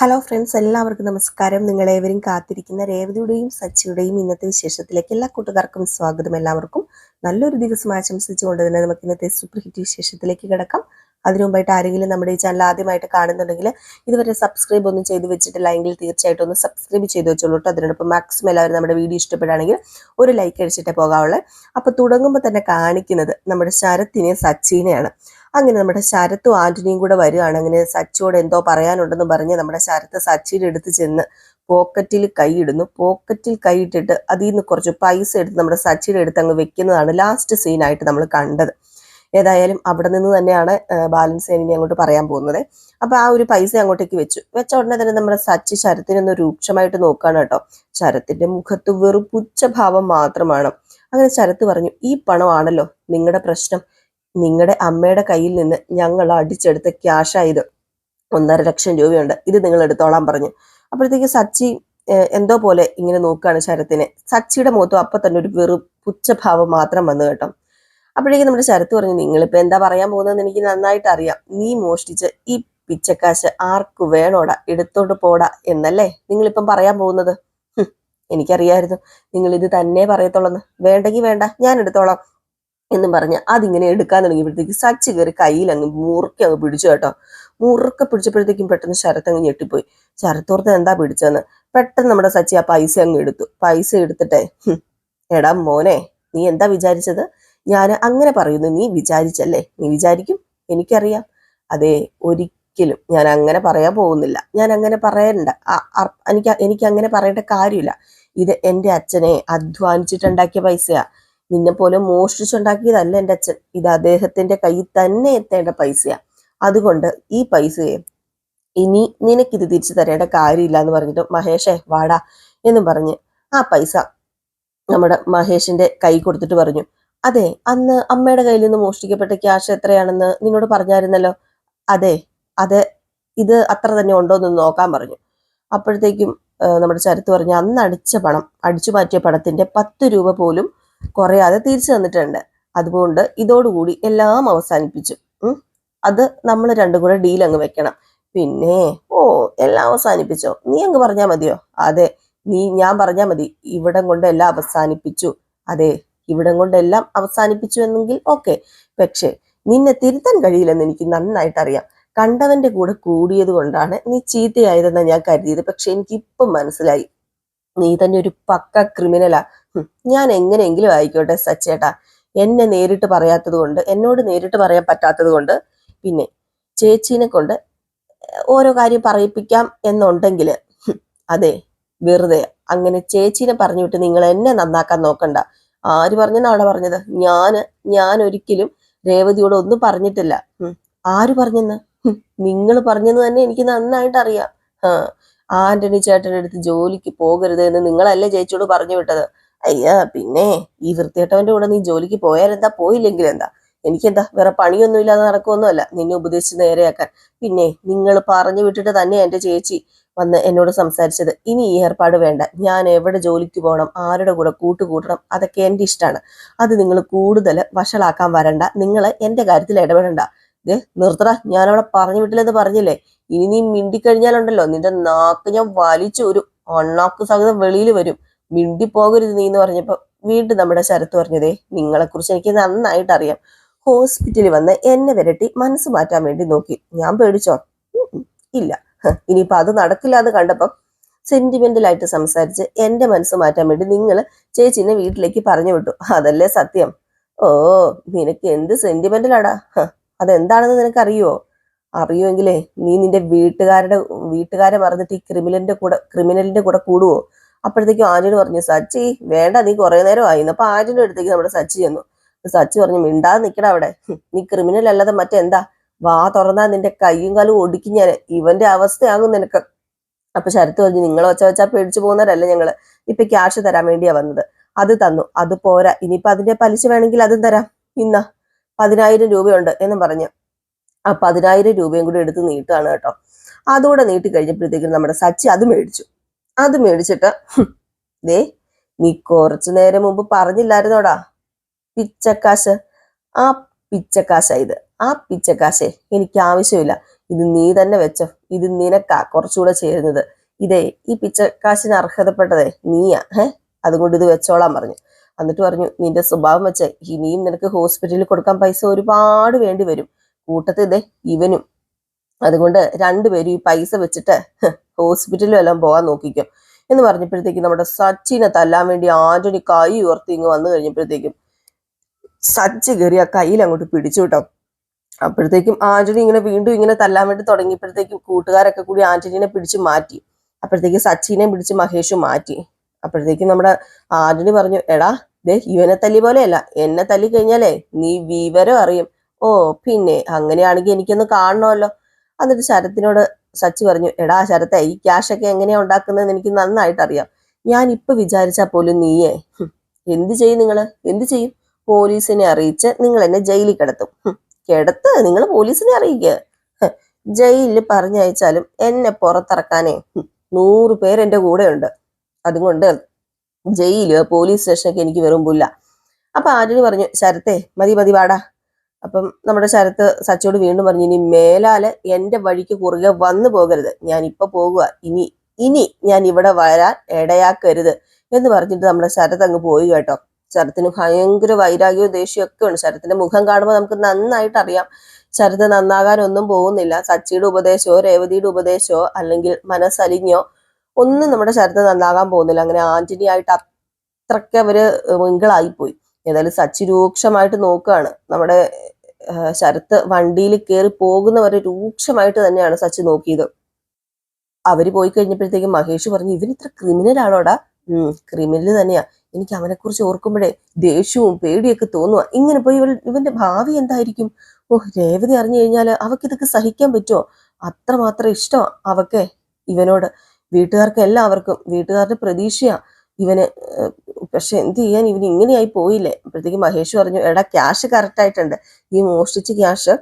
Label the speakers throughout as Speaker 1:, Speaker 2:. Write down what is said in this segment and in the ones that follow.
Speaker 1: Hello friends എല്ലാവർക്കും നമസ്കാരം. നിങ്ങളേവരും കാത്തിരിക്കുന്ന രേവതിയുടെയും സച്ചിയുടെയും ഇന്നത്തെ വിശേഷത്തിലേക്ക് എല്ലാ കൂട്ടുകാർക്കും സ്വാഗതം. എല്ലാവർക്കും നല്ലൊരു ദിവസം ആശംസിച്ചുകൊണ്ട് തന്നെ നമുക്ക് ഇന്നത്തെ സൂപ്പർ ഹിറ്റ് വിശേഷത്തിലേക്ക് കിടക്കാം. അതിനു മുമ്പായിട്ട് ആരെങ്കിലും നമ്മുടെ ഈ ചാനൽ ആദ്യമായിട്ട് കാണുന്നുണ്ടെങ്കിൽ ഇതുവരെ സബ്സ്ക്രൈബ് ഒന്നും ചെയ്ത് വെച്ചിട്ടില്ല എങ്കിൽ തീർച്ചയായിട്ടും ഒന്ന് സബ്സ്ക്രൈബ് ചെയ്ത് വെച്ചോളൂട്ടോ അതിനോടൊപ്പം മാക്സിമം എല്ലാവരും നമ്മുടെ വീഡിയോ ഇഷ്ടപ്പെടുകയാണെങ്കിൽ ഒരു ലൈക്ക് അടിച്ചിട്ടേ പോകാവുള്ളൂ. അപ്പോൾ തുടങ്ങുമ്പോൾ തന്നെ കാണിക്കുന്നത് നമ്മുടെ ശരത്തിനെ സച്ചിനെയാണ്. അങ്ങനെ നമ്മുടെ ശരത്തും ആന്റണിയും കൂടെ വരികയാണ്. അങ്ങനെ സച്ചിയോട് എന്തോ പറയാനുണ്ടെന്ന് പറഞ്ഞ് നമ്മുടെ ശരത്ത് സച്ചിയുടെ അടുത്ത് ചെന്ന് പോക്കറ്റിൽ കൈയിടുന്നു പോക്കറ്റിൽ കൈയിട്ടിട്ട് അതിൽ നിന്ന് കുറച്ച് പൈസ എടുത്ത് നമ്മുടെ സച്ചിയുടെ അടുത്ത് അങ്ങ് വെക്കുന്നതാണ് ലാസ്റ്റ് സീനായിട്ട് നമ്മൾ കണ്ടത്. ഏതായാലും അവിടെ നിന്ന് തന്നെയാണ് ബാലൻസ് ഇനി അങ്ങോട്ട് പറയാൻ പോകുന്നത്. അപ്പൊ ആ ഒരു പൈസ അങ്ങോട്ടേക്ക് വെച്ചു. വെച്ച ഉടനെ തന്നെ നമ്മുടെ സച്ചി ശരത്തിനൊന്ന് രൂക്ഷമായിട്ട് നോക്കാണ് കേട്ടോ. ശരത്തിന്റെ മുഖത്ത് വെറും പുച്ഛഭാവം മാത്രമാണ്. അങ്ങനെ ശരത്ത് പറഞ്ഞു ഈ പണമാണല്ലോ നിങ്ങളുടെ പ്രശ്നം. നിങ്ങളുടെ അമ്മയുടെ കയ്യിൽ നിന്ന് ഞങ്ങൾ അടിച്ചെടുത്ത ക്യാഷായത് ഒന്നര ലക്ഷം രൂപയുണ്ട്. ഇത് നിങ്ങൾ എടുത്തോളാൻ പറഞ്ഞു. അപ്പോഴത്തേക്ക് സച്ചി എന്തോ പോലെ ഇങ്ങനെ നോക്കുകയാണ് ശരത്തിനെ. സച്ചിയുടെ മുഖത്തും അപ്പൊ തന്നെ ഒരു വെറു പുച്ഛഭാവം മാത്രം വന്നു കേട്ടോ. അപ്പോഴേക്കും നമ്മുടെ ശരത്ത് പറഞ്ഞു നിങ്ങളിപ്പോ എന്താ പറയാൻ പോകുന്നതെന്ന് എനിക്ക് നന്നായിട്ട് അറിയാം. നീ മോഷ്ടിച്ച് ഈ പിച്ചക്കാശ് ആർക്ക് വേണോടാ? എടുത്തോണ്ട് പോടാ എന്നല്ലേ നിങ്ങളിപ്പം പറയാൻ പോകുന്നത്? എനിക്കറിയായിരുന്നു. നിങ്ങൾ ഇത് തന്നെ പറയത്തുള്ളെന്ന്. വേണ്ടെങ്കിൽ വേണ്ട ഞാൻ എടുത്തോളാം. എന്നും പറഞ്ഞ് അതിങ്ങനെ എടുക്കാൻ തുടങ്ങിയപ്പോഴത്തേക്ക് സച്ച് കയറി കയ്യിൽ അങ്ങ് മുറുക്കി അങ്ങ് പിടിച്ചു കേട്ടോ. മുറുക്കെ പിടിച്ചപ്പോഴത്തേക്കും പെട്ടെന്ന് ശരത്ത് അങ്ങ് ഞെട്ടിപ്പോയി. ശരത്തോർത്ത് എന്താ പിടിച്ചതെന്ന്? പെട്ടെന്ന് നമ്മുടെ സച്ചി ആ പൈസ അങ്ങ് എടുത്തു. പൈസ എടുത്തിട്ടേ "ഹും, എടാ മോനെ നീ എന്താ വിചാരിച്ചത്? ഞാൻ അങ്ങനെ പറയുന്നു. നീ വിചാരിച്ചല്ലേ? നീ വിചാരിക്കും? എനിക്കറിയാം. അതെ ഒരിക്കലും ഞാൻ അങ്ങനെ പറയാൻ പോകുന്നില്ല. ഞാൻ അങ്ങനെ പറയണ്ട. എനിക്ക് എനിക്ക് അങ്ങനെ പറയേണ്ട കാര്യമില്ല. ഇത് എന്റെ അച്ഛനെ അധ്വാനിച്ചിട്ടുണ്ടാക്കിയ പൈസയാ. നിന്നെ പോലെ മോഷ്ടിച്ചുണ്ടാക്കിയതല്ല എന്റെ അച്ഛൻ. ഇത് അദ്ദേഹത്തിന്റെ കയ്യിൽ തന്നെ എത്തേണ്ട പൈസയാണ് അതുകൊണ്ട് ഈ പൈസയെ ഇനി നിനക്കിത് തിരിച്ചു തരേണ്ട കാര്യമില്ല എന്ന് പറഞ്ഞിട്ട് മഹേഷേ വാടാ എന്ന് പറഞ്ഞ് ആ പൈസ നമ്മുടെ മഹേഷിന്റെ കൈ കൊടുത്തിട്ട് പറഞ്ഞു. അതെ അന്ന് അമ്മയുടെ കയ്യിൽ നിന്ന് മോഷ്ടിക്കപ്പെട്ട ക്യാഷ് എത്രയാണെന്ന് നിന്നോട് പറഞ്ഞായിരുന്നല്ലോ? അതെ അതെ ഇത് അത്ര തന്നെ ഉണ്ടോ എന്ന് നോക്കാൻ പറഞ്ഞു. അപ്പോഴത്തേക്കും നമ്മുടെ ചരുത്ത് പറഞ്ഞു അന്ന് അടിച്ച പണം അടിച്ചു മാറ്റിയ പണത്തിന്റെ പത്ത് രൂപ പോലും കുറയാതെ തിരിച്ചു തന്നിട്ടുണ്ട്. അതുകൊണ്ട് ഇതോടുകൂടി എല്ലാം അവസാനിപ്പിച്ചു. അത് നമ്മൾ രണ്ടും കൂടെ ഡീൽ അങ്ങ് വെക്കണം. പിന്നെ ഓ എല്ലാം അവസാനിപ്പിച്ചോ? നീ അങ്ങ് പറഞ്ഞാ മതിയോ? അതെ നീ ഞാൻ പറഞ്ഞാ മതി. ഇവിടം കൊണ്ട് എല്ലാം അവസാനിപ്പിച്ചു. അതെ ഇവിടം കൊണ്ട് എല്ലാം അവസാനിപ്പിച്ചു എന്നെങ്കിൽ ഓക്കെ. പക്ഷേ നിന്നെ തിരുത്താൻ കഴിയില്ലെന്ന് എനിക്ക് നന്നായിട്ട് അറിയാം കണ്ടവന്റെ കൂടെ കൂടിയത് കൊണ്ടാണ് നീ ചീത്തയായതെന്ന് ഞാൻ കരുതിയത്. പക്ഷെ എനിക്ക് ഇപ്പം മനസ്സിലായി. നീ തന്നെ ഒരു പക്ക ക്രിമിനലാ ഞാൻ എങ്ങനെയെങ്കിലും ആയിക്കോട്ടെ സച്ചേട്ടാ. എന്നെ നേരിട്ട് പറയാത്തത് കൊണ്ട് എന്നോട് നേരിട്ട് പറയാൻ പറ്റാത്തത് കൊണ്ട് പിന്നെ ചേച്ചീനെ കൊണ്ട് ഓരോ കാര്യം പറയിപ്പിക്കാം എന്നുണ്ടെങ്കിൽ അതെ വെറുതെ. അങ്ങനെ ചേച്ചീനെ പറഞ്ഞു വിട്ട് നിങ്ങൾ എന്നെ നന്നാക്കാൻ നോക്കണ്ട. ആര് പറഞ്ഞെന്നാണ് പറഞ്ഞത്? ഞാൻ ഞാൻ ഒരിക്കലും രേവതിയോട് ഒന്നും പറഞ്ഞിട്ടില്ല. ആര് പറഞ്ഞെന്ന്? നിങ്ങൾ പറഞ്ഞെന്ന് തന്നെ എനിക്ക് നന്നായിട്ട് അറിയാം. ആന്റണി ചേട്ടന്റെ അടുത്ത് ജോലിക്ക് പോകരുത് എന്ന് നിങ്ങളല്ലേ ചേച്ചിയോട് പറഞ്ഞു വിട്ടത്. അയ്യാ പിന്നെ ഈ വൃത്തിയേട്ടവന്റെ കൂടെ നീ ജോലിക്ക് പോയാൽ എന്താ പോയില്ലെങ്കിൽ എന്താ എനിക്കെന്താ? വേറെ പണിയൊന്നും ഇല്ലാതെ നടക്കുമൊന്നുമല്ല നിന്നെ ഉപദേശിച്ച് നേരെയാക്കാൻ. പിന്നെ നിങ്ങൾ പറഞ്ഞു വിട്ടിട്ട് തന്നെ എന്റെ ചേച്ചി വന്ന് എന്നോട് സംസാരിച്ചത്. ഇനി ഈ ഏർപ്പാട് വേണ്ട. ഞാൻ എവിടെ ജോലിക്ക് പോകണം ആരുടെ കൂടെ കൂട്ടുകൂട്ടണം അതൊക്കെ എന്റെ ഇഷ്ടമാണ് അത് നിങ്ങൾ കൂടുതൽ വഷളാക്കാൻ വരണ്ട. നിങ്ങൾ എന്റെ കാര്യത്തിൽ ഇടപെടണ്ട. നിർത്തട. ഞാൻ അവിടെ പറഞ്ഞു വിട്ടില്ലെന്ന് പറഞ്ഞില്ലേ? ഇനി നീ മിണ്ടിക്കഴിഞ്ഞാലുണ്ടല്ലോ നിന്റെ നാക്ക് ഞാൻ വലിച്ചു ഒരു ഒണ്ണാക്ക് സഹിതം വെളിയിൽ വരും. മിണ്ടി പോകരുത് നീ എന്ന് പറഞ്ഞപ്പോൾ വീണ്ടും നമ്മുടെ ശരത്ത് പറഞ്ഞതേ നിങ്ങളെ കുറിച്ച് എനിക്ക് നന്നായിട്ട് അറിയാം ഹോസ്പിറ്റലിൽ വന്ന് എന്നെ വിരട്ടി മനസ്സ് മാറ്റാൻ വേണ്ടി നോക്കി. ഞാൻ പേടിച്ചോ? ഇല്ല. ഹ, ഇനിയിപ്പൊ അത് നടക്കില്ല എന്ന് കണ്ടപ്പം സെന്റിമെന്റലായിട്ട് സംസാരിച്ച് എന്റെ മനസ്സ് മാറ്റാൻ വേണ്ടി നിങ്ങൾ ചേച്ചിനെ വീട്ടിലേക്ക് പറഞ്ഞു വിട്ടു. അതല്ലേ സത്യം? ഓ നിനക്ക് എന്ത് സെന്റിമെന്റലാടാ അതെന്താണെന്ന് നിനക്ക് അറിയുമോ അറിയുമെങ്കിലേ നീ നിന്റെ വീട്ടുകാരുടെ വീട്ടുകാരെ മറന്നിട്ട് ഈ ക്രിമിനലിന്റെ കൂടെ ക്രിമിനലിന്റെ കൂടെ കൂടുവോ? അപ്പോഴത്തേക്കും ആന്റണി പറഞ്ഞു സച്ചി വേണ്ട നീ കുറേ നേരം ആയിരുന്നു. അപ്പൊ ആന്റണി അടുത്തേക്ക് നമ്മുടെ സച്ചി ചെന്നു. സച്ചി പറഞ്ഞു മിണ്ടാ നിക്കട അവിടെ. നീ ക്രിമിനൽ അല്ലാതെ മറ്റെന്താ? വാ തുറന്നാ നിന്റെ കൈയും കാലും ഒടുക്കി ഞാൻ. ഇവന്റെ അവസ്ഥയാകും നിനക്ക്. അപ്പൊ ശരത്ത് പറഞ്ഞു നിങ്ങൾ ഒച്ച വെച്ചാ പേടിച്ചു പോകുന്നവരല്ല ഞങ്ങൾ? ഇപ്പൊ ക്യാഷ് തരാൻ വേണ്ടിയാ വന്നത്. അത് തന്നു. അത് പോരാ. ഇനിയിപ്പൊ അതിന്റെ പലിശ വേണമെങ്കിൽ അതും തരാം. ഇന്ന പതിനായിരം രൂപയുണ്ട് എന്നും പറഞ്ഞു. ആ പതിനായിരം രൂപയും കൂടി എടുത്ത് നീട്ടുകയാണ് കേട്ടോ. അതുകൂടെ നീട്ടി കഴിഞ്ഞപ്പോഴത്തേക്കും നമ്മുടെ സച്ചി അത് മേടിച്ചു. അത് മേടിച്ചിട്ട് ദേ നീ കുറച്ചു നേരം മുമ്പ് പറഞ്ഞില്ലായിരുന്നോടാ. പിച്ചക്കാശ്. ആ പിച്ചക്കാശ ഇത് ആ പിച്ചക്കാശേ എനിക്ക് ആവശ്യമില്ല. ഇത് നീ തന്നെ വെച്ചോ. ഇത് നിനക്കാ കുറച്ചുകൂടെ ചേരുന്നത്. ഇതേ ഈ പിച്ചക്കാശിന് അർഹതപ്പെട്ടതേ നീയാ ഏ അതുകൊണ്ട് ഇത് വെച്ചോളാൻ പറഞ്ഞു. എന്നിട്ട് പറഞ്ഞു നിന്റെ സ്വഭാവം വെച്ച് ഇനിയും നിനക്ക് ഹോസ്പിറ്റലിൽ കൊടുക്കാൻ പൈസ ഒരുപാട് വേണ്ടി വരും. കൂട്ടത്തിൽ ഇവനും അതുകൊണ്ട് രണ്ടുപേരും ഈ പൈസ വെച്ചിട്ട് ഹോസ്പിറ്റലിൽ എല്ലാം പോകാൻ നോക്കിക്കും. എന്ന് പറഞ്ഞപ്പോഴത്തേക്കും നമ്മുടെ സച്ചിനെ തല്ലാൻ വേണ്ടി ആന്റണി കൈ ഉയർത്തി ഇങ്ങ് വന്നു കഴിഞ്ഞപ്പോഴത്തേക്കും സച്ച് കയറി ആ കയ്യിൽ അങ്ങോട്ട് പിടിച്ചു കേട്ടോ. അപ്പോഴത്തേക്കും ആന്റണി ഇങ്ങനെ വീണ്ടും ഇങ്ങനെ തല്ലാൻ വേണ്ടി തുടങ്ങിയപ്പോഴത്തേക്കും കൂട്ടുകാരൊക്കെ കൂടി ആന്റണീനെ പിടിച്ചു മാറ്റി. അപ്പോഴത്തേക്ക് സച്ചിനെ പിടിച്ച് മഹേഷും മാറ്റി. അപ്പോഴത്തേക്കും നമ്മുടെ ആന്റണി പറഞ്ഞു എടാ ദേ ഇവനെ തല്ലി പോലെയല്ല. എന്നെ തല്ലി കഴിഞ്ഞാലേ നീ വിവരം അറിയും. ഓ പിന്നെ അങ്ങനെയാണെങ്കിൽ എനിക്കൊന്ന് കാണണമല്ലോ. എന്നിട്ട് ശരത്തിനോട് സച്ചി പറഞ്ഞു എടാ ശരത്തെ ഈ ക്യാഷൊക്കെ എങ്ങനെയാ ഉണ്ടാക്കുന്നതെന്ന് എനിക്ക് നന്നായിട്ട് അറിയാം ഞാൻ ഇപ്പൊ വിചാരിച്ചാ പോലും നീയേ. എന്ത് ചെയ്യും നിങ്ങൾ? എന്ത് ചെയ്യും? പോലീസിനെ അറിയിച്ച് നിങ്ങൾ എന്നെ ജയിലിൽ കിടത്തും. കിടത്ത്? നിങ്ങൾ പോലീസിനെ അറിയിക്കുക ജയിലിൽ പറഞ്ഞയച്ചാലും എന്നെ പുറത്തിറക്കാനേ. നൂറ് പേര് എന്റെ കൂടെ ഉണ്ട് അതുകൊണ്ട് ജയിലോ പോലീസ് സ്റ്റേഷനൊക്കെ എനിക്ക് വെറും പുല്ല. അപ്പൊ ആര്യന് പറഞ്ഞു ശരത്തെ മതി മതി വാടാ. അപ്പം നമ്മുടെ ശരത്ത് സച്ചോട് വീണ്ടും പറഞ്ഞു ഇനി മേലാൽ എന്റെ വഴിക്ക് കുറുകെ വന്നു പോകരുത്. ഞാൻ ഇപ്പൊ പോകുക ഇനി ഇനി ഞാൻ ഇവിടെ വരാൻ ഇടയാക്കരുത്. എന്ന് പറഞ്ഞിട്ട് നമ്മുടെ ശരത് അങ്ങ് പോയി കേട്ടോ. ശരത്തിന് ഭയങ്കര വൈരാഗ്യവും ദേഷ്യവും ഒക്കെ ഉണ്ട്. ശരത്തിന്റെ മുഖം കാണുമ്പോൾ നമുക്ക് നന്നായിട്ട് അറിയാം. ശരത് നന്നാകാനൊന്നും പോകുന്നില്ല. സച്ചിയുടെ ഉപദേശമോ രേവതിയുടെ ഉപദേശമോ അല്ലെങ്കിൽ മനസ്സലിഞ്ഞോ ഒന്നും നമ്മുടെ ശരത്ത് നന്നാകാൻ പോകുന്നില്ല. അങ്ങനെ ആന്റണി ആയിട്ട് അത്രയ്ക്ക് അവർ മിങ്കിളായി പോയി ഏതായാലും സച്ചി രൂക്ഷമായിട്ട് നോക്കുകയാണ്. നമ്മുടെ ശരത്ത് വണ്ടിയിൽ കയറി പോകുന്നവരെ രൂക്ഷമായിട്ട് തന്നെയാണ് സച്ചി നോക്കിയത്. അവർ പോയി കഴിഞ്ഞപ്പോഴത്തേക്കും മഹേഷ് പറഞ്ഞു ഇവൻ ഇത്ര ക്രിമിനൽ ആണോടാ? ഉം ക്രിമിനൽ തന്നെയാ. എനിക്ക് അവനെ കുറിച്ച് ഓർക്കുമ്പോഴേ ദേഷ്യവും പേടിയൊക്കെ തോന്നുക ഇങ്ങനെ പോയി ഇവന്റെ ഭാവി എന്തായിരിക്കും? ഓഹ് രേവതി അറിഞ്ഞു കഴിഞ്ഞാൽ അവക്ക് ഇതൊക്കെ സഹിക്കാൻ പറ്റുമോ അത്രമാത്രം ഇഷ്ടമാ അവക്കെ ഇവനോട്. വീട്ടുകാർക്ക് എല്ലാവർക്കും വീട്ടുകാരുടെ പ്രതീക്ഷയാ. ഇവന് പക്ഷെ എന്ത് ചെയ്യാൻ ഇവന് ഇങ്ങനെയായി പോയില്ലേ? അപ്പോഴത്തേക്ക് മഹേഷ് പറഞ്ഞു എടാ ക്യാഷ് കറക്റ്റ് ആയിട്ടുണ്ട്. ഈ മോഷ്ടിച്ച ക്യാഷ്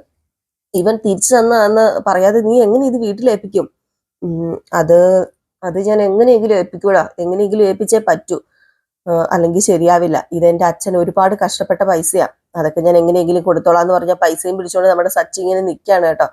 Speaker 1: ഇവൻ തിരിച്ചു തന്നാന്ന് പറയാതെ നീ എങ്ങനെ ഇത് വീട്ടിലേൽപ്പിക്കും? അത് അത് ഞാൻ എങ്ങനെയെങ്കിലും ഏൽപ്പിക്കൂടാ? എങ്ങനെയെങ്കിലും ഏൽപ്പിച്ചേ പറ്റൂ. അല്ലെങ്കിൽ ശരിയാവില്ല. ഇതെന്റെ അച്ഛൻ ഒരുപാട് കഷ്ടപ്പെട്ട പൈസയാ. അതൊക്കെ ഞാൻ എങ്ങനെയെങ്കിലും കൊടുത്തോളാം എന്ന് പറഞ്ഞ പൈസയും പിടിച്ചോണ്ട് നമ്മുടെ സച്ചി ഇങ്ങനെ നിൽക്കുകയാണ് കേട്ടോ.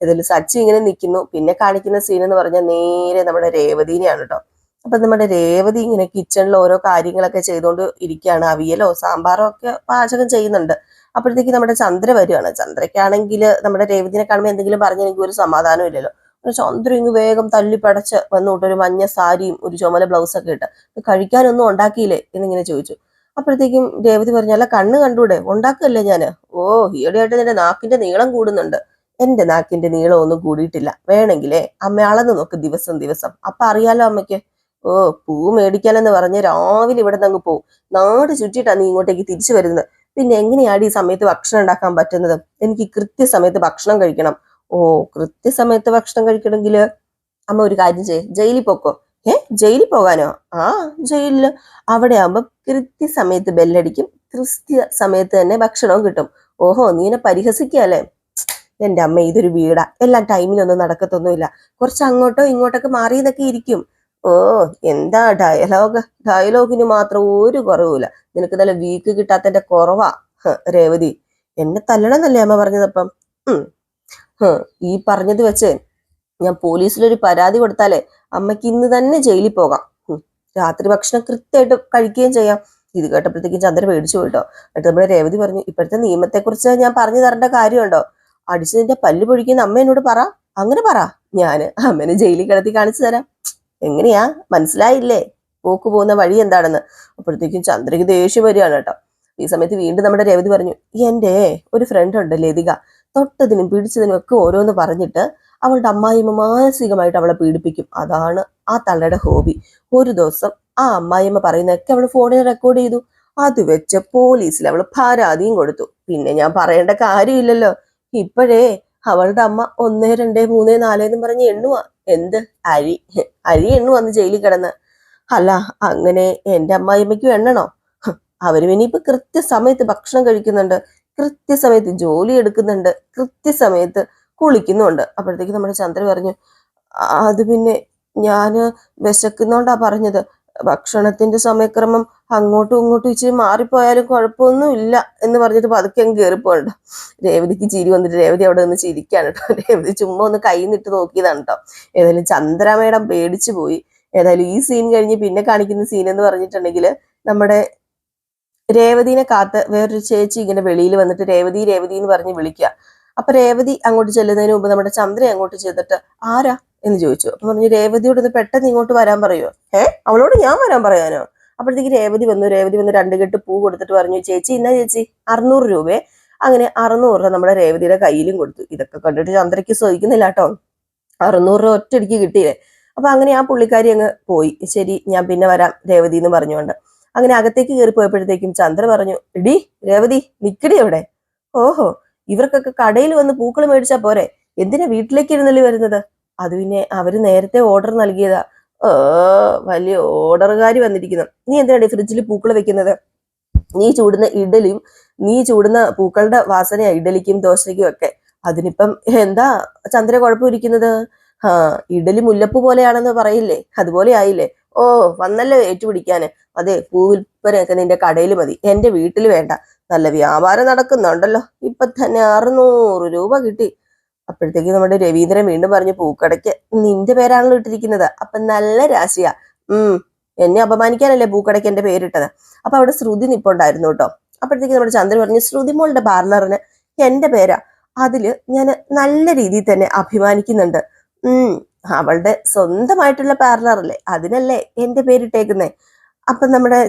Speaker 1: ഇതിൽ സച്ചി ഇങ്ങനെ നിൽക്കുന്നു പിന്നെ കാണിക്കുന്ന സീൻ എന്ന് പറഞ്ഞാൽ നേരെ നമ്മുടെ രേവതിനെയാണ് കേട്ടോ. അപ്പൊ നമ്മുടെ രേവതി ഇങ്ങനെ കിച്ചണിൽ ഓരോ കാര്യങ്ങളൊക്കെ ചെയ്തുകൊണ്ട് ഇരിക്കുകയാണ് അവിയലോ സാമ്പാറോ ഒക്കെ പാചകം ചെയ്യുന്നുണ്ട്. അപ്പോഴത്തേക്ക് നമ്മുടെ ചന്ദ്ര വരികയാണ് ചന്ദ്രയ്ക്കാണെങ്കിൽ നമ്മുടെ രേവതിനെ കാണുമ്പോൾ എന്തെങ്കിലും പറഞ്ഞെനിക്ക് ഒരു സമാധാനം ഇല്ലല്ലോ. ചന്ദ്ര ഇങ്ങ് വേഗം തല്ലി പടച്ച് വന്നുകൊണ്ട് ഒരു മഞ്ഞ സാരിയും ഒരു ചുമല ബ്ലൗസൊക്കെ ഇട്ട് "ഇത് കഴിക്കാനൊന്നും ഉണ്ടാക്കിയില്ലേ എന്നിങ്ങനെ ചോദിച്ചു. അപ്പോഴത്തേക്കും രേവതി പറഞ്ഞു അല്ല കണ്ണ് കണ്ടൂടെ? ഉണ്ടാക്കല്ലേ ഞാൻ? ഓ ഈയിടെയായിട്ട് നിന്റെ നാക്കിന്റെ നീളം കൂടുന്നുണ്ട്. എന്റെ നാക്കിന്റെ നീളം ഒന്നും കൂടിയിട്ടില്ല. വേണമെങ്കിലേ അമ്മ അളന്ന് നോക്ക് ദിവസം ദിവസം. അപ്പൊ അറിയാലോ അമ്മയ്ക്ക്. ഓ പൂ മേടിക്കാനെന്ന് പറഞ്ഞ് രാവിലെ ഇവിടെ നിന്ന് അങ്ങ് പോവും. നാട് ചുറ്റിയിട്ടാണ് നീ ഇങ്ങോട്ടേക്ക് തിരിച്ചു വരുന്നത്. പിന്നെ എങ്ങനെയാണ് ഈ സമയത്ത് ഭക്ഷണം ഉണ്ടാക്കാൻ പറ്റുന്നത്? എനിക്ക് കൃത്യസമയത്ത് ഭക്ഷണം കഴിക്കണം. ഓ കൃത്യസമയത്ത് ഭക്ഷണം കഴിക്കണമെങ്കിൽ അമ്മ ഒരു കാര്യം ചെയ്യേ. ജയിലിൽ പോക്കോ? ഏ ജയിലിൽ പോകാനോ? ആ ജയിലിൽ അവിടെ ആകുമ്പോ കൃത്യസമയത്ത് ബെല്ലടിക്കും. കൃത്യ സമയത്ത് തന്നെ ഭക്ഷണവും കിട്ടും. ഓഹോ നീ എന്നെ പരിഹസിക്കല്ലേ എന്റെ അമ്മ ഇതൊരു വീടാ. എല്ലാം ടൈമിലൊന്നും നടക്കത്തൊന്നുമില്ല. കുറച്ച് അങ്ങോട്ടോ ഇങ്ങോട്ടൊക്കെ മാറിയതൊക്കെ ഇരിക്കും. ഓ എന്താ ഡയലോഗ് ഡയലോഗിന് മാത്രം ഒരു കുറവുമില്ല. നിനക്ക് നല്ല വീക്ക് കിട്ടാത്തതിന്റെ കുറവാ രേവതി. എന്നെ തല്ലണമെന്നല്ലേ അമ്മ പറഞ്ഞതപ്പം. ഈ പറഞ്ഞത് വെച്ച് ഞാൻ പോലീസിലൊരു പരാതി കൊടുത്താലേ അമ്മയ്ക്ക് ഇന്ന് തന്നെ ജയിലിൽ പോകാം. രാത്രി ഭക്ഷണം കൃത്യമായിട്ട് കഴിക്കുകയും ചെയ്യാം. ഇത് കേട്ടപ്പോഴത്തേക്കും ചന്ദ്ര പേടിച്ചു പോയിട്ടോ. എന്നിട്ട് നമ്മുടെ രേവതി പറഞ്ഞു ഇപ്പോഴത്തെ നിയമത്തെക്കുറിച്ച് ഞാൻ പറഞ്ഞു തരേണ്ട കാര്യമുണ്ടോ? അടിച്ചതിന്റെ പല്ല് പൊഴിക്കുന്ന അമ്മ എന്നോട് പറ. അങ്ങനെ പറ. ഞാൻ അമ്മനെ ജയിലിൽ കിടത്തി കാണിച്ചു തരാം. എങ്ങനെയാ? മനസ്സിലായില്ലേ? പോക്ക് പോകുന്ന വഴി എന്താണെന്ന്? അപ്പോഴത്തേക്കും ചന്ദ്രയ്ക്ക് ദേഷ്യം വരികയാണ് കേട്ടോ. ഈ സമയത്ത് വീണ്ടും നമ്മുടെ രവതി പറഞ്ഞു എന്റെ ഒരു ഫ്രണ്ട് ഉണ്ട് ലതിക. തൊട്ടതിനും പിടിച്ചതിനും ഒക്കെ ഓരോന്ന് പറഞ്ഞിട്ട് അവളുടെ അമ്മായിമ്മ മാനസികമായിട്ട് അവളെ പീഡിപ്പിക്കും. അതാണ് ആ തള്ളയുടെ ഹോബി. ഒരു ദിവസം ആ അമ്മായിമ്മ പറയുന്നതൊക്കെ അവൾ ഫോണിൽ റെക്കോർഡ് ചെയ്തു. അത് വെച്ച് പോലീസിൽ അവൾ പരാതിയും കൊടുത്തു. പിന്നെ ഞാൻ പറയേണ്ട കാര്യമില്ലല്ലോ. ഇപ്പോഴേ അവളുടെ അമ്മ ഒന്ന് രണ്ട് മൂന്ന് നാല് എന്ന് പറഞ്ഞ് എണ്ണുവാ. എന്ത് അരി? അരി എണ്ണു വന്ന് ജയിലിൽ കിടന്ന്. അല്ല അങ്ങനെ എന്റെ അമ്മായിമ്മയ്ക്കും എണ്ണണോ? അവർ അവരും ഇപ്പൊ കൃത്യസമയത്ത് ഭക്ഷണം കഴിക്കുന്നുണ്ട്. കൃത്യസമയത്ത് ജോലി എടുക്കുന്നുണ്ട്. കൃത്യസമയത്ത് കുളിക്കുന്നുണ്ട്. അപ്പോഴത്തേക്ക് നമ്മുടെ ചന്ദ്ര പറഞ്ഞു അത് പിന്നെ ഞാൻ വിശക്കുന്നോണ്ടാ പറഞ്ഞത്. ഭക്ഷണത്തിന്റെ സമയക്രമം അങ്ങോട്ടും ഇങ്ങോട്ടും ഇച്ചിരി മാറിപ്പോയാലും കുഴപ്പമൊന്നും ഇല്ല എന്ന് പറഞ്ഞിട്ട് പതുക്കെ അങ്ങ് കയറിപ്പോണ്ട രേവതിക്ക് ചിരി വന്നിട്ട് രേവതി അവിടെ നിന്ന് ചിരിക്കാണ് കേട്ടോ. രേവതി ചുമ്മാ ഒന്ന് കൈ നിട്ട് നോക്കിയതാണ് കേട്ടോ. ഏതായാലും ചന്ദ്ര മേഡം പേടിച്ചു പോയി. ഏതായാലും ഈ സീൻ കഴിഞ്ഞ് പിന്നെ കാണിക്കുന്ന സീൻ എന്ന് പറഞ്ഞിട്ടുണ്ടെങ്കിൽ നമ്മുടെ രേവതിനെ കാത്ത് വേറൊരു ചേച്ചി ഇങ്ങനെ വെളിയിൽ വന്നിട്ട് രേവതി രേവതി എന്ന് പറഞ്ഞ് വിളിക്കുക. അപ്പൊ രേവതി അങ്ങോട്ട് ചെല്ലുന്നതിന് മുമ്പ് നമ്മുടെ ചന്ദ്ര അങ്ങോട്ട് ചെന്നിട്ട് ആരാ? എന്ന് ചോദിച്ചു. അപ്പൊ പറഞ്ഞു രേവതിയോട് ഒന്ന് പെട്ടെന്ന് ഇങ്ങോട്ട് വരാൻ പറയുമോ ഏ അവളോട് ഞാൻ വരാൻ പറയാനോ? അപ്പോഴത്തേക്ക് രേവതി വന്നു. രേവതി വന്ന് രണ്ട് കെട്ട് പൂ കൊടുത്തിട്ട് പറഞ്ഞു ചേച്ചി ഇന്ന ചേച്ചി? അറുന്നൂറ് രൂപയെ അങ്ങനെ അറുന്നൂറ് രൂപ നമ്മുടെ രേവതിയുടെ കയ്യിലും കൊടുത്തു. ഇതൊക്കെ കണ്ടിട്ട് ചന്ദ്രയ്ക്ക് സഹിക്കുന്നില്ല കേട്ടോ. അറുന്നൂറ് രൂപ ഒറ്റയടിക്ക് കിട്ടിയില്ലേ? അപ്പൊ അങ്ങനെ ആ പുള്ളിക്കാരി അങ്ങ് പോയി. ശരി ഞാൻ പിന്നെ വരാം രേവതി എന്ന് പറഞ്ഞുകൊണ്ട്. അങ്ങനെ അകത്തേക്ക് കയറി പോയപ്പോഴത്തേക്കും ചന്ദ്ര പറഞ്ഞു ഇടി രേവതി നിക്കടി എവിടെ ഓഹോ ഇവർക്കൊക്കെ കടയിൽ വന്ന് പൂക്കൾ മേടിച്ചാ പോരെ? എന്തിനാ വീട്ടിലേക്ക് ഇരുന്നല്ലേ വരുന്നത്? അത് പിന്നെ അവർ നേരത്തെ ഓർഡർ നൽകിയതാ. വലിയ ഓർഡർകാരി വന്നിരിക്കുന്നു. നീ എന്തിനാണ് ഫ്രിഡ്ജിൽ പൂക്കൾ വെക്കുന്നത്? നീ ചൂടുന്ന ഇഡലിയും നീ ചൂടുന്ന പൂക്കളുടെ വാസനയാ ഇഡലിക്കും ദോശയ്ക്കും ഒക്കെ. അതിനിപ്പം എന്താ ചന്ദ്ര കുഴപ്പമിരിക്കുന്നത്? ആ ഇഡലി മുല്ലപ്പൂ പോലെയാണെന്ന് പറയില്ലേ? അതുപോലെ ആയില്ലേ? ഓ വന്നല്ലോ ഏറ്റുപിടിക്കാന്. അതെ പൂവിൽപ്പനൊക്കെ നിന്റെ കടയിൽ മതി. എന്റെ വീട്ടിൽ വേണ്ട. നല്ല വ്യാപാരം നടക്കുന്നുണ്ടല്ലോ. ഇപ്പൊ തന്നെ അറുന്നൂറ് രൂപ കിട്ടി. അപ്പോഴത്തേക്ക് നമ്മുടെ രവീന്ദ്രൻ വീണ്ടും പറഞ്ഞു പൂക്കടയ്ക്ക് നിന്റെ പേരാണല്ലോ ഇട്ടിരിക്കുന്നത്. അപ്പൊ നല്ല രാശിയാ. ഉം എന്നെ അപമാനിക്കാനല്ലേ പൂക്കടയ്ക്ക് എന്റെ പേരിട്ടത്? അപ്പൊ അവിടെ ശ്രുതി നിപ്പുണ്ടായിരുന്നു കേട്ടോ. അപ്പോഴത്തേക്ക് നമ്മുടെ ചന്ദ്രൻ പറഞ്ഞു ശ്രുതി മോളുടെ പാർലറിന് എന്റെ പേരാ. അതിൽ ഞാൻ നല്ല രീതിയിൽ തന്നെ അഭിമാനിക്കുന്നുണ്ട്. ഉം അവളുടെ സ്വന്തമായിട്ടുള്ള പാർലറല്ലേ അതിനല്ലേ എന്റെ പേരിട്ടേക്കുന്നേ? അപ്പൊ നമ്മുടെ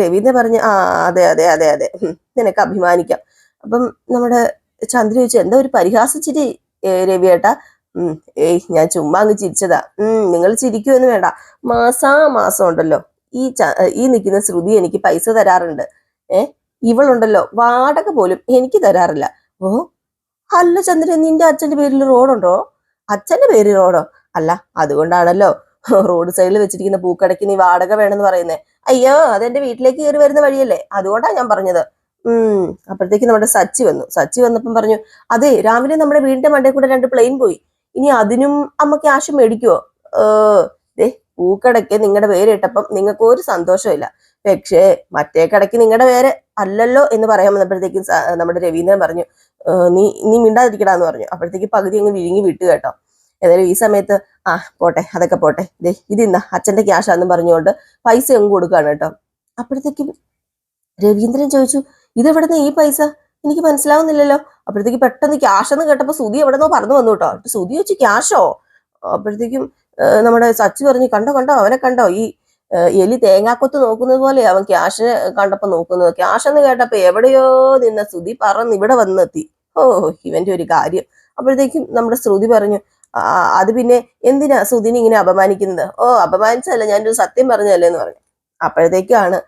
Speaker 1: രവീന്ദ്രൻ പറഞ്ഞു ആ അതെ അതെ അതെ അതെ. നിനക്ക് അഭിമാനിക്കാം. അപ്പം നമ്മുടെ ചന്ദ്ര ചോദിച്ചു എന്താ ഒരു പരിഹാസിച്ചിരി രവിയേട്ടാ ഞാൻ ചുമ്മാ അങ്ങ് ചിരിച്ചതാ. ഉം നിങ്ങൾ ചിരിക്കുമെന്ന് വേണ്ട. മാസാ മാസം ഉണ്ടല്ലോ. ഈ ഈ നിൽക്കുന്ന ശ്രുതി എനിക്ക് പൈസ തരാറുണ്ട്. ഏ ഇവളുണ്ടല്ലോ. വാടക പോലും എനിക്ക് തരാറില്ല. ഓ അല്ല ചന്ദ്രൻ നിന്റെ അച്ഛന്റെ പേരിൽ റോഡുണ്ടോ? അച്ഛന്റെ പേരിൽ റോഡോ? അല്ല അതുകൊണ്ടാണല്ലോ. റോഡ് സൈഡിൽ വെച്ചിരിക്കുന്ന പൂക്കടയ്ക്ക് നീ വാടക വേണമെന്ന് പറയുന്നേ. അയ്യോ അതെന്റെ വീട്ടിലേക്ക് കയറി വരുന്ന വഴിയല്ലേ? അതുകൊണ്ടാ ഞാൻ പറഞ്ഞത്. ഉം. അപ്പോഴത്തേക്ക് നമ്മുടെ സച്ചി വന്നു. സച്ചി വന്നപ്പം പറഞ്ഞു അതെ രാവിലെ നമ്മുടെ വീടിന്റെ മണ്ടയിൽ കൂടെ രണ്ട് പ്ലെയിൻ പോയി. ഇനി അതിനും അമ്മ ക്യാഷ് മേടിക്കുവോ? ദേ പൂക്കടയ്ക്ക് നിങ്ങളുടെ പേരിട്ടപ്പം നിങ്ങൾക്ക് ഒരു സന്തോഷമില്ല പക്ഷേ മറ്റേ കടയ്ക്ക് നിങ്ങളുടെ പേര് അല്ലല്ലോ എന്ന് പറയാൻ വന്നപ്പോഴത്തേക്കും നമ്മുടെ രവീന്ദ്രൻ പറഞ്ഞു "ഏ, നീ നീ മിണ്ടാതിരിക്കടാന്ന് പറഞ്ഞു. അപ്പോഴത്തേക്ക് പകുതി അങ്ങ് വിഴുങ്ങി വിട്ടു കേട്ടോ. ഏതായാലും ഈ സമയത്ത് ആ പോട്ടെ അതൊക്കെ പോട്ടെ. ദേ ഇതിന്നാ അച്ഛന്റെ ക്യാഷാന്നും പറഞ്ഞുകൊണ്ട് പൈസ അങ്ങ് കൊടുക്കുകയാണ് കേട്ടോ. അപ്പോഴത്തേക്കും രവീന്ദ്രൻ ചോദിച്ചു ഇതെവിടുന്ന് ഈ പൈസ? എനിക്ക് മനസ്സിലാവുന്നില്ലല്ലോ. അപ്പോഴത്തേക്ക് പെട്ടെന്ന് ക്യാഷ് എന്ന് കേട്ടപ്പോ സുതി എവിടെന്നോ പറഞ്ഞു വന്നു കേട്ടോ. സുതി വെച്ച് ക്യാഷോ അപ്പോഴത്തേക്കും നമ്മുടെ സച്ചു പറഞ്ഞു കണ്ടോ കണ്ടോ അവനെ കണ്ടോ? ഈ എലി തേങ്ങാക്കൊത്ത് നോക്കുന്നത് പോലെ അവൻ ക്യാഷ് കണ്ടപ്പോ നോക്കുന്നത് ക്യാഷ് എന്ന് കേട്ടപ്പോ എവിടെയോ നിന്ന സുതി പറന്ന് ഇവിടെ വന്നെത്തി. ഓ ഇവന്റെ ഒരു കാര്യം. അപ്പോഴത്തേക്കും നമ്മുടെ ശ്രുതി പറഞ്ഞു അത് പിന്നെ എന്തിനാ സുതിനെ ഇങ്ങനെ അപമാനിക്കുന്നത്? ഓ അപമാനിച്ചതല്ല ഞാനൊരു സത്യം പറഞ്ഞതല്ലേ എന്ന് പറഞ്ഞു. അപ്പോഴത്തേക്കാണ്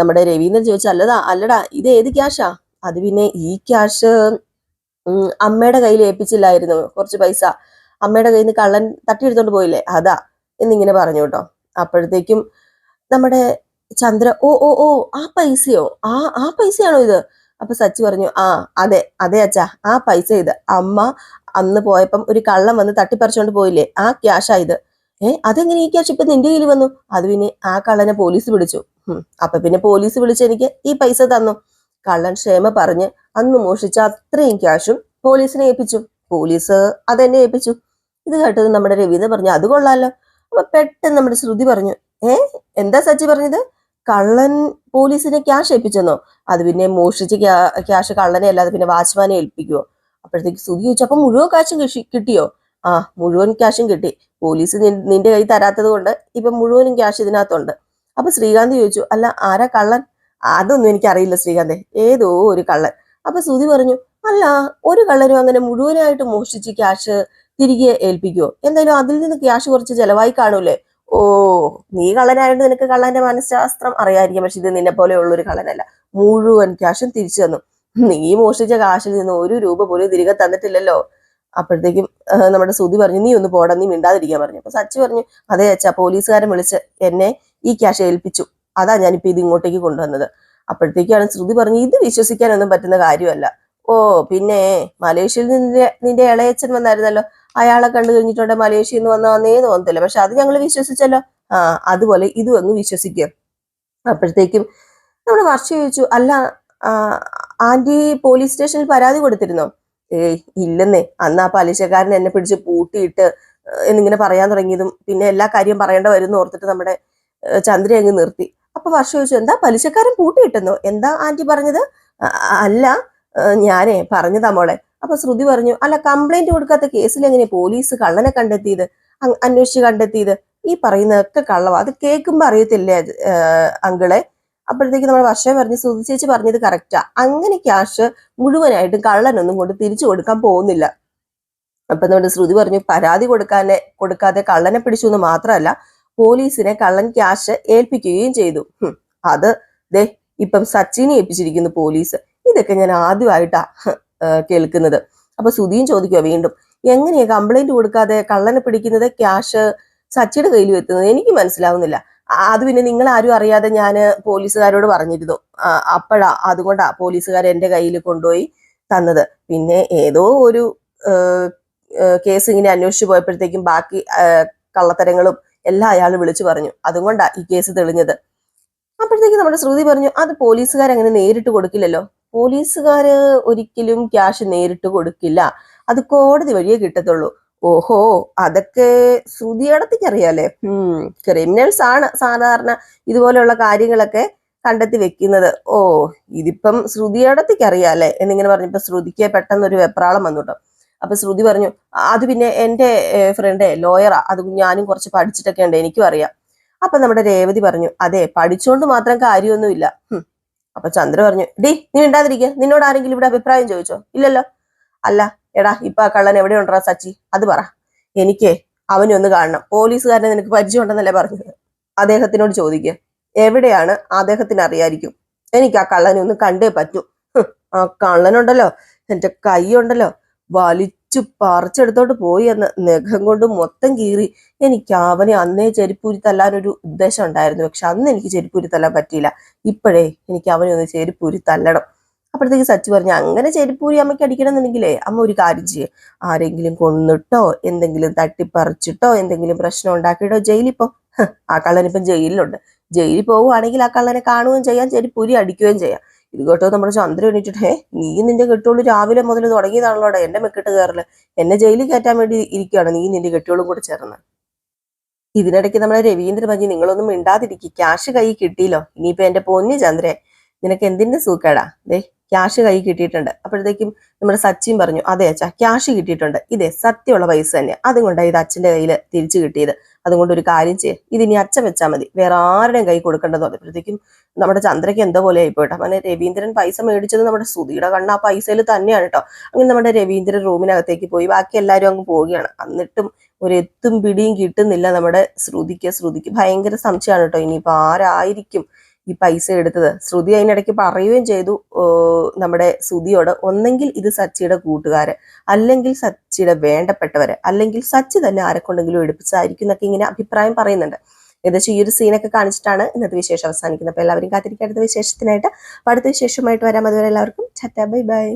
Speaker 1: നമ്മുടെ രവീന്ദ്രൻ ചോദിച്ചു അല്ലടാ അല്ലടാ ഇത് ഏത് ക്യാഷാ അത് പിന്നെ ഈ ക്യാഷ് അമ്മയുടെ കയ്യിൽ ഏൽപ്പിച്ചില്ലായിരുന്നു കുറച്ച് പൈസ. അമ്മയുടെ കയ്യിൽ നിന്ന് കള്ളൻ തട്ടിയെടുത്തോണ്ട് പോയില്ലേ? അതാ എന്നിങ്ങനെ പറഞ്ഞു കേട്ടോ. അപ്പോഴത്തേക്കും നമ്മുടെ ചന്ദ്ര ഓ ഓ ഓ ആ പൈസയോ? ആ ആ പൈസയാണോ ഇത്? അപ്പൊ സച്ചി പറഞ്ഞു ആ അതെ അതെ അച്ഛാ ആ പൈസ ഇത്. അമ്മ അന്ന് പോയപ്പം ഒരു കള്ളം വന്ന് തട്ടിപ്പറിച്ചോണ്ട് പോയില്ലേ? ആ ക്യാഷാ ഇത്. ഏഹ് അതെങ്ങനെ ഈ ക്യാഷ് ഇപ്പൊ നിന്റെ കയ്യിൽ വന്നു? അത് പിന്നെ ആ കള്ളനെ പോലീസ് പിടിച്ചു. അപ്പൊ പിന്നെ പോലീസ് വിളിച്ച് എനിക്ക് ഈ പൈസ തന്നു. കള്ളൻ ക്ഷേമ പറഞ്ഞ് അന്ന് മോഷിച്ച അത്രയും ക്യാഷും പോലീസിനെ ഏൽപ്പിച്ചു. പോലീസ് അതെന്നെ ഏൽപ്പിച്ചു. ഇത് കേട്ടത് നമ്മുടെ രവീന്ദ്ര പറഞ്ഞു അത് കൊള്ളാലോ. അപ്പൊ പെട്ടെന്ന് നമ്മുടെ ശ്രുതി പറഞ്ഞു ഏ എന്താ സച്ചി പറഞ്ഞത്? കള്ളൻ പോലീസിനെ ക്യാഷ് ഏൽപ്പിച്ചെന്നോ? അത് പിന്നെ മോഷിച്ച് ക്യാഷ് കള്ളനെ അല്ലാതെ പിന്നെ വാച്ച്മാനെ ഏൽപ്പിക്കുവോ? അപ്പോഴത്തേക്ക് ശ്രുതി ചോദിച്ചു അപ്പൊ മുഴുവൻ ക്യാഷും കിട്ടിയോ? ആ മുഴുവൻ ക്യാഷും കിട്ടി. പോലീസ് നിന്റെ കൈ തരാത്തത് കൊണ്ട് ഇപ്പൊ മുഴുവനും ക്യാഷ് ഇതിനകത്തുണ്ട്. അപ്പൊ ശ്രീകാന്ത് ചോദിച്ചു അല്ല ആരാ കള്ളൻ? അതൊന്നും എനിക്ക് അറിയില്ല ശ്രീകാന്തേ ഏതോ ഒരു കള്ളൻ. അപ്പൊ സുധി പറഞ്ഞു അല്ല ഒരു കള്ളനും അങ്ങനെ മുഴുവനായിട്ട് മോഷ്ടിച്ച് ക്യാഷ് തിരികെ ഏൽപ്പിക്കുവോ? എന്തായാലും അതിൽ നിന്ന് ക്യാഷ് കുറച്ച് ചെലവായി കാണൂലേ ഓ നീ കള്ളനായിട്ട് നിനക്ക് കള്ളന്റെ മനഃശാസ്ത്രം അറിയാതിരിക്കും പക്ഷെ ഇത് നിന്നെ പോലെ ഉള്ള ഒരു കള്ളനല്ല. മുഴുവൻ ക്യാഷും തിരിച്ചു തന്നു. നീ മോഷ്ടിച്ച കാശിൽ നിന്ന് ഒരു രൂപ പോലും തിരികെ തന്നിട്ടില്ലല്ലോ. അപ്പോഴത്തേക്കും നമ്മുടെ സുധി പറഞ്ഞു നീ ഒന്ന് പോടാ നീ മിണ്ടാതിരിക്കാൻ പറഞ്ഞു. അപ്പൊ സച്ചി പറഞ്ഞു അതെ അച്ഛാ പോലീസുകാരൻ വിളിച്ച് എന്നെ ഈ ക്യാഷ് ഏൽപ്പിച്ചു. അതാ ഞാനിപ്പോ ഇത് ഇങ്ങോട്ടേക്ക് കൊണ്ടുവന്നത്. അപ്പോഴത്തേക്കാണ് ശ്രുതി പറഞ്ഞു ഇത് വിശ്വസിക്കാനൊന്നും പറ്റുന്ന കാര്യമല്ല. ഓ പിന്നെ മലേഷ്യയിൽ നിന്റെ നിന്റെ ഇളയച്ചൻ വന്നായിരുന്നല്ലോ. അയാളെ കണ്ടു കഴിഞ്ഞിട്ടുണ്ട് മലേഷ്യയിൽ നിന്ന് വന്നേ തോന്നത്തില്ല. പക്ഷെ അത് ഞങ്ങൾ വിശ്വസിച്ചല്ലോ. ആ അതുപോലെ ഇതും അങ്ങ് വിശ്വസിക്കുക അപ്പോഴത്തേക്കും നമ്മുടെ വർഷ ചോദിച്ചു അല്ല ആന്റി പോലീസ് സ്റ്റേഷനിൽ പരാതി കൊടുത്തിരുന്നോ? ഏയ് ഇല്ലെന്നേ. അന്ന് ആ പലിശക്കാരൻ എന്നെ പിടിച്ച് പൂട്ടിയിട്ട് എന്നിങ്ങനെ പറയാൻ തുടങ്ങിയതും പിന്നെ എല്ലാ കാര്യം പറയേണ്ട വരുന്നു ഓർത്തിട്ട് നമ്മുടെ ഏഹ്, ചന്ദ്ര അങ്ങ് നിർത്തി. അപ്പൊ വർഷ ചോദിച്ചു എന്താ പലിശക്കാരൻ പൂട്ടിയിട്ടെന്നോ എന്താ ആന്റി പറഞ്ഞത്? അല്ല ഞാനേ പറഞ്ഞതാ മോളെ. അപ്പൊ ശ്രുതി പറഞ്ഞു അല്ല കംപ്ലൈന്റ് കൊടുക്കാത്ത കേസിൽ എങ്ങനെ പോലീസ് കള്ളനെ കണ്ടെത്തിയത്? അന്വേഷിച്ച് കണ്ടെത്തിയത്? ഈ പറയുന്നതൊക്കെ കള്ളവാ. അത് കേൾക്കുമ്പോ അറിയത്തില്ലേ അങ്കിളെ? അപ്പോഴത്തേക്ക് നമ്മൾ വർഷം പറഞ്ഞ് ശ്രുതി ചേച്ചി പറഞ്ഞത് കറക്റ്റാ. അങ്ങനെ ക്യാഷ് മുഴുവനായിട്ടും കള്ളനൊന്നും കൊണ്ട് തിരിച്ചു കൊടുക്കാൻ പോകുന്നില്ല. അപ്പൊ നമ്മുടെ ശ്രുതി പറഞ്ഞു പരാതി കൊടുക്കാനെ കൊടുക്കാതെ കള്ളനെ പിടിച്ചു എന്ന് മാത്രമല്ല പോലീസിനെ കള്ളൻ ക്യാഷ് ഏൽപ്പിക്കുകയും ചെയ്തു. അത് ദേ ഇപ്പം സച്ചിനെ ഏൽപ്പിച്ചിരിക്കുന്നു പോലീസ്. ഇതൊക്കെ ഞാൻ ആദ്യമായിട്ടാ കേൾക്കുന്നത്. അപ്പൊ സുധീം ചോദിക്കുക വീണ്ടും എങ്ങനെയാ കംപ്ലൈന്റ് കൊടുക്കാതെ കള്ളനെ പിടിക്കുന്നത് ക്യാഷ് സച്ചിയുടെ കയ്യിൽ എത്തുന്നത്? എനിക്ക് മനസ്സിലാവുന്നില്ല. അത് പിന്നെ നിങ്ങൾ ആരും അറിയാതെ ഞാൻ പോലീസുകാരോട് പറഞ്ഞിരുന്നു. അപ്പോഴാ അതുകൊണ്ടാ പോലീസുകാർ എന്റെ കയ്യിൽ കൊണ്ടുപോയി തന്നത്. പിന്നെ ഏതോ ഒരു കേസ് ഇങ്ങനെ അന്വേഷിച്ചു പോയപ്പോഴത്തേക്കും ബാക്കി കള്ളത്തരങ്ങളും എല്ലാം അയാൾ വിളിച്ചു പറഞ്ഞു. അതുകൊണ്ടാ ഈ കേസ് തെളിഞ്ഞത്. അപ്പോഴത്തേക്ക് നമ്മുടെ ശ്രുതി പറഞ്ഞു അത് പോലീസുകാർ അങ്ങനെ നേരിട്ട് കൊടുക്കില്ലല്ലോ. പോലീസുകാര് ഒരിക്കലും ക്യാഷ് നേരിട്ട് കൊടുക്കില്ല. അത് കോടതി വഴിയേ കിട്ടത്തുള്ളൂ. ഓഹോ അതൊക്കെ ശ്രുതിയടത്തേക്ക് അറിയാലേ ക്രിമിനൽസ് ആണ് സാധാരണ ഇതുപോലെയുള്ള കാര്യങ്ങളൊക്കെ കണ്ടെത്തി വെക്കുന്നത്. ഓ ഇതിപ്പം ശ്രുതിയടത്തേക്ക് അറിയാലേ എന്നിങ്ങനെ പറഞ്ഞപ്പോ ശ്രുതിക്ക് പെട്ടെന്ന് ഒരു വെപ്രാളം വന്നു കേട്ടോ. അപ്പൊ ശ്രുതി പറഞ്ഞു അത് പിന്നെ എന്റെ ഫ്രണ്ട് ലോയറാ അത് ഞാനും കുറച്ച് പഠിച്ചിട്ടൊക്കെ ഉണ്ട് എനിക്കും അറിയാം. അപ്പൊ നമ്മുടെ രേവതി പറഞ്ഞു അതെ പഠിച്ചോണ്ട് മാത്രം കാര്യമൊന്നുമില്ല. അപ്പൊ ചന്ദ്ര പറഞ്ഞു ഡി നീ ഉണ്ടാതിരിക്കുക നിന്നോട് ആരെങ്കിലും ഇവിടെ അഭിപ്രായം ചോദിച്ചോ? ഇല്ലല്ലോ. അല്ല എടാ ഇപ്പൊ ആ കള്ളൻ എവിടെ ഉണ്ടാ സച്ചി? അത് പറ. എനിക്ക് അവനെ ഒന്ന് കാണണം. പോലീസുകാരനെ നിനക്ക് പരിചയം ഉണ്ടെന്നല്ലേ പറഞ്ഞത്? അദ്ദേഹത്തിനോട് ചോദിക്കുക എവിടെയാണ് അദ്ദേഹത്തിന് അറിയായിരിക്കും? എനിക്ക് ആ കള്ളനെ ഒന്ന് കണ്ടേ പറ്റൂ. ആ കള്ളനുണ്ടല്ലോ. എന്റെ കൈ ഉണ്ടല്ലോ. വലിച്ചു പറിച്ചെടുത്തോട്ട് പോയി എന്ന് നഖം കൊണ്ട് മൊത്തം കീറി. എനിക്ക് അവനെ അന്നേ ചെരുപ്പൂരി തല്ലാനൊരു ഉദ്ദേശം ഉണ്ടായിരുന്നു. പക്ഷെ അന്ന് എനിക്ക് ചെരുപ്പൂരി തല്ലാൻ പറ്റിയില്ല. ഇപ്പോഴേ എനിക്ക് അവനെ ഒന്ന് ചെരുപ്പൂരി തല്ലണം. അപ്പോഴത്തേക്ക് സച്ചി പറഞ്ഞു അങ്ങനെ ചെരുപ്പൂരി അമ്മയ്ക്ക് അടിക്കണമെന്നുണ്ടെങ്കിലേ അമ്മ ഒരു കാര്യം ചെയ്യും. ആരെങ്കിലും കൊന്നിട്ടോ എന്തെങ്കിലും തട്ടിപ്പറിച്ചിട്ടോ എന്തെങ്കിലും പ്രശ്നം ഉണ്ടാക്കിയിട്ടോ ജയിലിൽ പോ. ആ കള്ളനിപ്പം ജയിലിലുണ്ട്. ജയിലിൽ പോവുകയാണെങ്കിൽ ആ കള്ളനെ കാണുകയും ചെയ്യാം ചെരുപ്പൂരി അടിക്കുകയും ചെയ്യാം. ഇത് കേട്ടോ നമ്മുടെ ചന്ദ്രൻ എണീറ്റിട്ട് നീ നിന്റെ കെട്ടുള്ളൂ രാവിലെ മുതൽ തുടങ്ങിയതാണല്ലോടെ എന്റെ മെക്കിട്ട് കയറൽ എന്നെ ജയിലിൽ കയറ്റാൻ വേണ്ടി ഇരിക്കുകയാണ് നീ നിന്റെ കെട്ടിയോളും കൂടെ ചേർന്ന്. ഇതിനിടയ്ക്ക് നമ്മുടെ രവീന്ദ്രൻ പറഞ്ഞു നിങ്ങളൊന്നും മിണ്ടാതിരിക്കും ക്യാഷ് കൈ കിട്ടിയില്ലോ. ഇനിയിപ്പോ എന്റെ പൊന്നു ചന്ദ്രേ നിനക്ക് എന്തിന്റെ സൂക്കേടാ? ദേ ക്യാഷ് കൈ കിട്ടിയിട്ടുണ്ട്. അപ്പോഴത്തേക്കും നമ്മുടെ സച്ചിൻ പറഞ്ഞു അതെ അച്ഛാ ക്യാഷ് കിട്ടിയിട്ടുണ്ട്. ഇതേ സത്യമുള്ള പൈസ തന്നെ അതുകൊണ്ടാണ് ഇത് അച്ഛന്റെ കയ്യിൽ തിരിച്ചു കിട്ടിയത്. അതുകൊണ്ട് ഒരു കാര്യം ചെയ്യ്. ഇതിനി അച്ഛൻ വെച്ചാൽ മതി. വേറെ ആരുടെയും കൈ കൊടുക്കേണ്ടത് അതിപ്പോഴത്തേക്കും നമ്മുടെ ചന്ദ്രയ്ക്ക് എന്തോ പോലെ ആയിപ്പോട്ടെ അങ്ങനെ രവീന്ദ്രൻ പൈസ മേടിച്ചത് നമ്മുടെ സുധിയുടെ കണ്ണ് ആ പൈസയിൽ തന്നെയാണ് കേട്ടോ. അങ്ങനെ നമ്മുടെ രവീന്ദ്രൻ റൂമിനകത്തേക്ക് പോയി. ബാക്കി എല്ലാവരും അങ്ങ് പോവുകയാണ്. എന്നിട്ടും ഒരു എത്തും പിടിയും കിട്ടുന്നില്ല നമ്മുടെ ശ്രുതിക്ക്. ശ്രുതിക്ക് ഭയങ്കര സംശയമാണ് കേട്ടോ. ഇനിയിപ്പോൾ ആരായിരിക്കും ഈ പൈസ എടുത്തത്. ശ്രുതി അതിനിടയ്ക്ക് പറയുകയും ചെയ്തു നമ്മുടെ ശ്രുതിയോട് ഒന്നെങ്കിൽ ഇത് സച്ചിയുടെ കൂട്ടുകാര് അല്ലെങ്കിൽ സച്ചിയുടെ വേണ്ടപ്പെട്ടവര് അല്ലെങ്കിൽ സച്ചി തന്നെ ആരെക്കൊണ്ടെങ്കിലും എടുപ്പിച്ചായിരിക്കും എന്നൊക്കെ ഇങ്ങനെ അഭിപ്രായം പറയുന്നുണ്ട്. ഏകദേശം ഈ ഒരു സീനൊക്കെ കാണിച്ചിട്ടാണ് ഇന്നത്തെ വിശേഷം അവസാനിക്കുന്നത്. അപ്പൊ എല്ലാവരും കാത്തിരിക്കുക അടുത്ത വിശേഷത്തിനായിട്ട് അടുത്ത വിശേഷമായിട്ട് വരാം. അതുവരെ എല്ലാവർക്കും ചറ്റ ബൈ ബൈ.